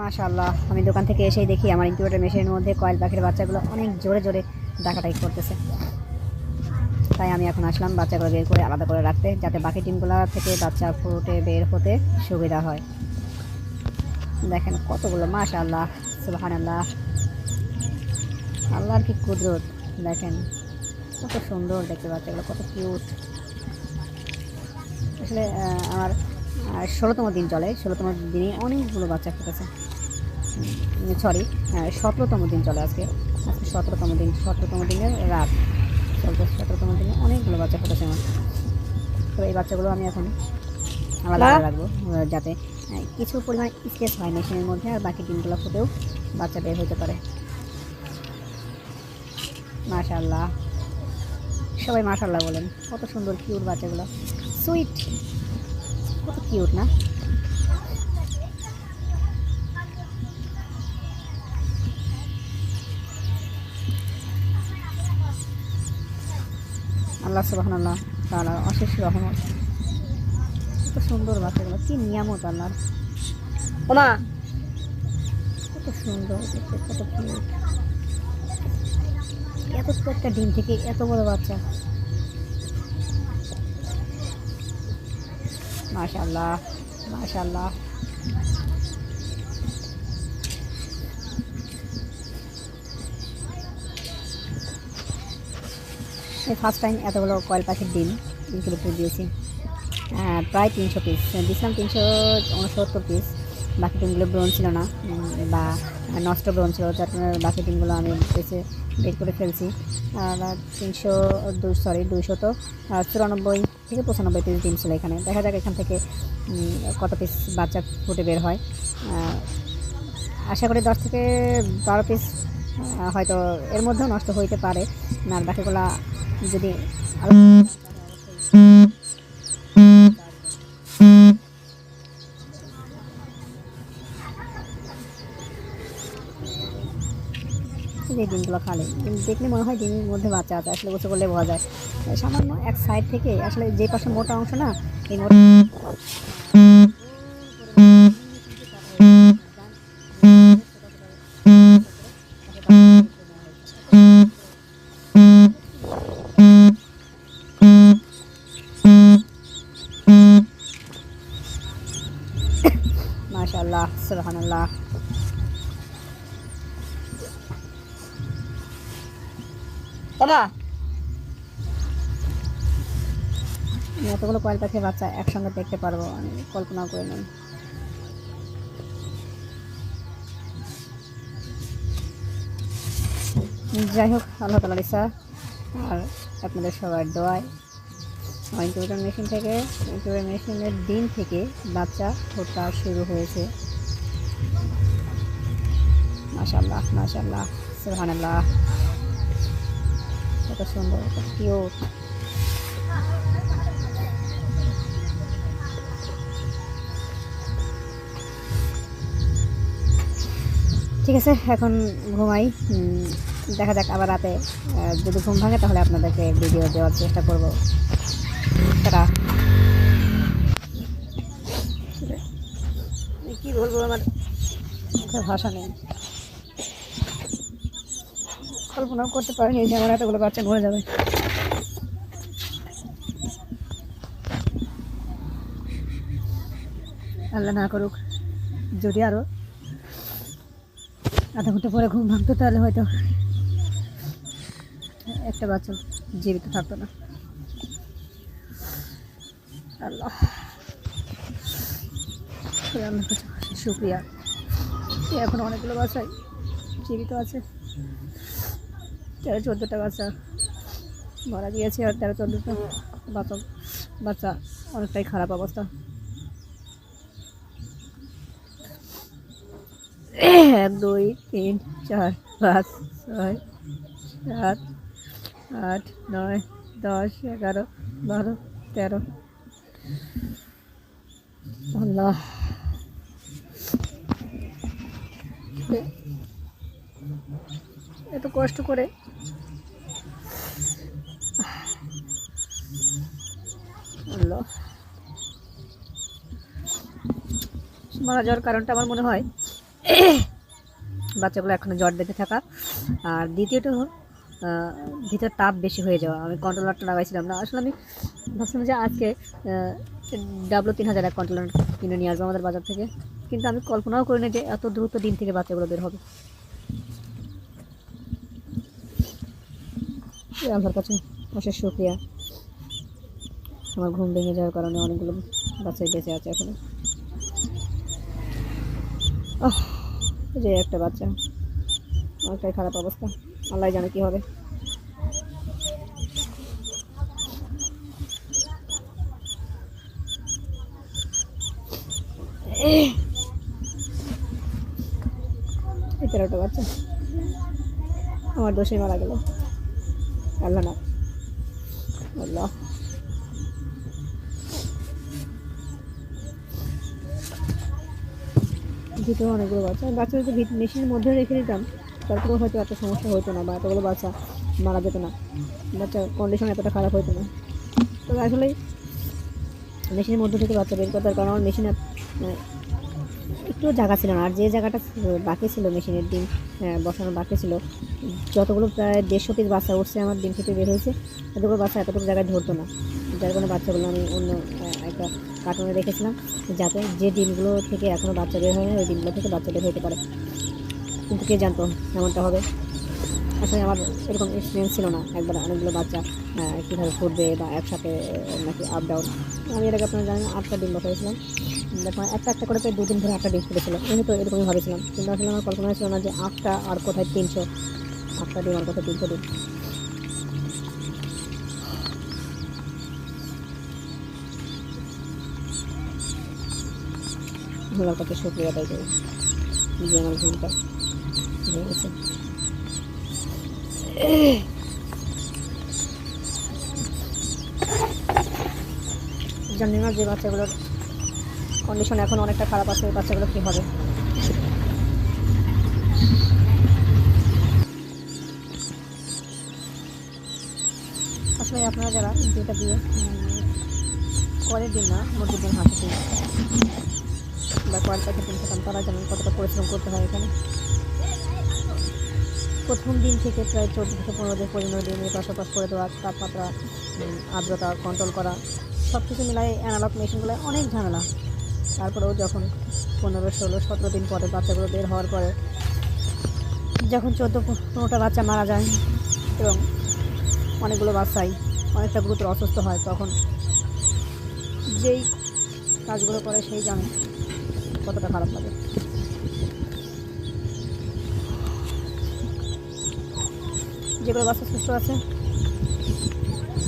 মাশাআল্লাহ, আমি দোকান থেকে এসেই দেখি আমার ইনকিউবেটর মেশিনের মধ্যে কয়েল পাখির বাচ্চাগুলো অনেক জোরে জোরে ডাকাটাই করতেছে। তাই আমি এখন আসলাম বাচ্চাগুলো বের করে আলাদা করে রাখতে, যাতে বাকি টিমগুলো থেকে বাচ্চা ফুটে বের হতে সুবিধা হয়। দেখেন কতগুলো, মাশাআল্লাহ সুবাহান আল্লাহ আল্লাহর কি কুদরত, দেখেন কত সুন্দর দেখতে বাচ্চাগুলো, কত কিউট। আসলে আমার ষোলোতম দিন চলে, ষোলোতম দিনে অনেকগুলো বাচ্চা ফুটেছে। সরি সতেরোতম দিন চলে আজকে। আজকে সতেরোতম দিন সতেরোতম দিনের রাত। চলছে সতেরোতম দিনে অনেকগুলো বাচ্চা ফুটেছে আমার। তো এই বাচ্চাগুলো আমি এখন আলাদা রাখব যাতে কিছু পরিমাণ স্পেস হয় মেশিনের মধ্যে আর বাকি দিনগুলো ফুটেও বাচ্চা বের হতে পারে। মাশাল্লাহ সবাই মাশাল্লাহ বলেন কত সুন্দর কিউট বাচ্চাগুলো। সুইট কত কিউট না? আল্লাহ সুবাহ আল্লাহ তাআলা অশেষ রহমত। কত সুন্দর বাচ্চাগুলো, কি নিয়ামত আল্লাহর। ওমা! কত সুন্দর কত এত একটা ডিম থেকে এত বড় বাচ্চা। মাশাল্লাহ মাশাল্লাহ এই ফার্স্ট টাইম এতগুলো কয়েল পাখির ডিম ইনকিউবেটর দিয়েছি। প্রায় তিনশো পিস দিয়েছিলাম তিনশো উনসত্তর পিস বাকি ডিমগুলো ব্রন ছিল না। বা নষ্ট ব্রন ছিল, যার কারণে বাকি ডিমগুলো আমি বেছে বের করে ফেলছি। তিনশো দুই সরি দুইশো তো চুরানব্বই থেকে পঁচানব্বই পিস ডিম ছিল এখানে। দেখা যাক এখান থেকে কত পিস বাচ্চা ফুটে বের হয়। আশা করি দশ থেকে বারো পিস হয়তো এর মধ্যেও নষ্ট হইতে পারে। আর বাকিগুলা যদি ডিমগুলো খালে। দেখলে মনে হয় ডিমের মধ্যে বাচ্চা আছে, আসলে গোসল করলে বোঝা যায়। সামান্য এক সাইড থেকে আসলে যে পাশে মোটা অংশ না, এই মোটা মাশাআল্লাহ সুবহানাল্লাহ। ওমা আমি এতগুলো কয়েল পাখির বাচ্চা একসঙ্গে দেখতে পারব, আমি কল্পনা করে নিই। যাই হোক, আল্লাহ ইচ্ছা আর আপনাদের সবার দোয়ায় ইনকিউবেটর মেশিন থেকে ইনকিউবেটর মেশিনের দিন থেকে বাচ্চা ফোটা শুরু হয়েছে। মাশাল্লাহ মাশাল্লাহ সুবহানাল্লাহ। কত সুন্দর, কত কিউট ঠিক আছে, এখন ঘুমাই। দেখা যাক আবার রাতে যদি ঘুম ভাঙে তাহলে আপনাদেরকে ভিডিও দেওয়ার চেষ্টা করব। তারা কি বলব আমার? ভাষা নেই। কল্পনাও করতে পারিনি যে আমার এতগুলো বাচ্চা মরে যাবে। আল্লাহ না করুক যদি আরও আধা ঘণ্টা পরে ঘুম ভাঙতো তাহলে হয়তো একটা বাচ্চা জীবিত থাকতো না। আল্লাহ আল্লাহর শুক্রিয়া। এখন অনেকগুলো বাচ্চাই জীবিত আছে। তেরো, চোদ্দোটা বাচ্চা মারা গিয়েছে আর তেরো, চোদ্দোটা বাচ্চা বাচ্চা অনেকটাই খারাপ অবস্থা। এক, দুই, তিন, চার, পাঁচ, ছয়, সাত, আট, নয়, দশ, এগারো, বারো, তেরো আল্লাহ। এত কষ্ট করে। মারা যাওয়ার কারণটা আমার মনে হয় বাচ্চাগুলো এখনও জ্বর বেঁধে থাকা। আর দ্বিতীয়ত ভিতর তাপ বেশি হয়ে যাওয়া। আমি কন্ট্রোলারটা লাগাইছিলাম না। আসলে আমি ভাবছিলাম যে আজকে ডাবলো তিন হাজার এক কন্ট্রোলার কিনে নিয়ে আসব আমাদের বাজার থেকে। কিন্তু আমি কল্পনাও করিনি যে এত দ্রুত দিন থেকে বাচ্চাগুলো বের হবে। আল্লাহর কাছে অশেষ শুক্রিয়া। আমার ঘুম ভেঙে যাওয়ার কারণে অনেকগুলো বাচ্চাই বেঁচে আছে এখনও। যে একটা বাচ্চা। অনেকটাই খারাপ অবস্থা। আল্লাহ জানে কি হবে। তেরোটা বাচ্চা। আমার দোষে মারা গেল। আল্লাহ না। আল্লাহ। ভিতরে অনেকগুলো বাচ্চা। বাচ্চা যদি ভিত- মেশিনের মধ্যে রেখে দিতাম। তারপরেও হয়তো এত সমস্যা হতো না বা এতগুলো বাচ্চা মারা যেত না। বাচ্চার কন্ডিশন এতটা খারাপ হতো না। তবে আসলে মেশিনের মধ্যে থেকে বাচ্চা বের করতে কারণ আমার মেশিনে একটু জায়গা ছিল না। আর যে জায়গাটা বাকি ছিল মেশিনের ডিম আহ, বসানো বাকি ছিল যতগুলো প্রায় দেড়শো পিস বাচ্চা উঠছে আমার ডিম থেকে বের হয়েছে এতগুলো বাচ্চা এতটুকু জায়গায় ধরতো না। যার কারণে বাচ্চাগুলো আমি অন্য একটা কার্টুনে রেখেছিলাম যাতে যে ডিমগুলো থেকে এখনও বাচ্চা বের হয় না ওই ডিমগুলো থেকে বাচ্চা বের হতে পারে। কিন্তু কে জানতো এমনটা হবে? আসলে আমার এরকম এক্সপিরিয়েন্স ছিল না একবার অনেকগুলো বাচ্চা কীভাবে ফুটবে বা একসাথে নাকি আপ ডাউন আমি আগে আপনারা জানেন আটটা ডিম বসাইছিলাম। দেখুন, একটা একটা করে প্রায় দুদিন ধরে আটটা ডিম ফুটেছিল। আমি তো এরকমই ভাবেছিলাম। কিন্তু আসলে আমার কল্পনা ছিল না যে আটটা আর কোথায় তিনশো। আটটা ডিম আর কোথায় তিনশো ডিম। আল্লাহর কাছে শুক্রিয়া আদায় করি। যে আমার ঘুমটা। জানি না যে বাচ্চাগুলোর কন্ডিশন এখন অনেকটা খারাপ আছে ওই বাচ্চাগুলো কী হবে? আসলে আপনারা যারা যেটা দিয়ে উম, দিন না মুরগির দিন হাঁসের দিন। বা কয়েক প্যাকেট দিন খেতাম তারা জানেন কতটা পরিশ্রম করতে হয় এখানে। প্রথম দিন থেকে প্রায় চোদ্দ থেকে পনেরো দিন পনেরো দিন এই পাশাপাশ করে দেওয়া তাপমাত্রা আর্দ্রতা কন্ট্রোল করা। সব কিছু মিলাই অ্যানালগ মেশিনগুলো অনেক ঝামেলা। তারপরেও যখন পনেরো, ষোলো, সতেরো দিন পরে বাচ্চাগুলো বের হওয়ার পরে যখন চোদ্দ, পনেরোটা বাচ্চা মারা যায় এবং অনেকগুলো বাচ্চাই অনেকটা গুরুতর অসুস্থ হয়, তখন যেই কাজগুলো করে সেই জানে কতটা খারাপ লাগে। যেগুলো বাচ্চা সুস্থ আছে,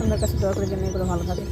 আপনার কাছে দয়া করে যেন এগুলো ভালো থাকে।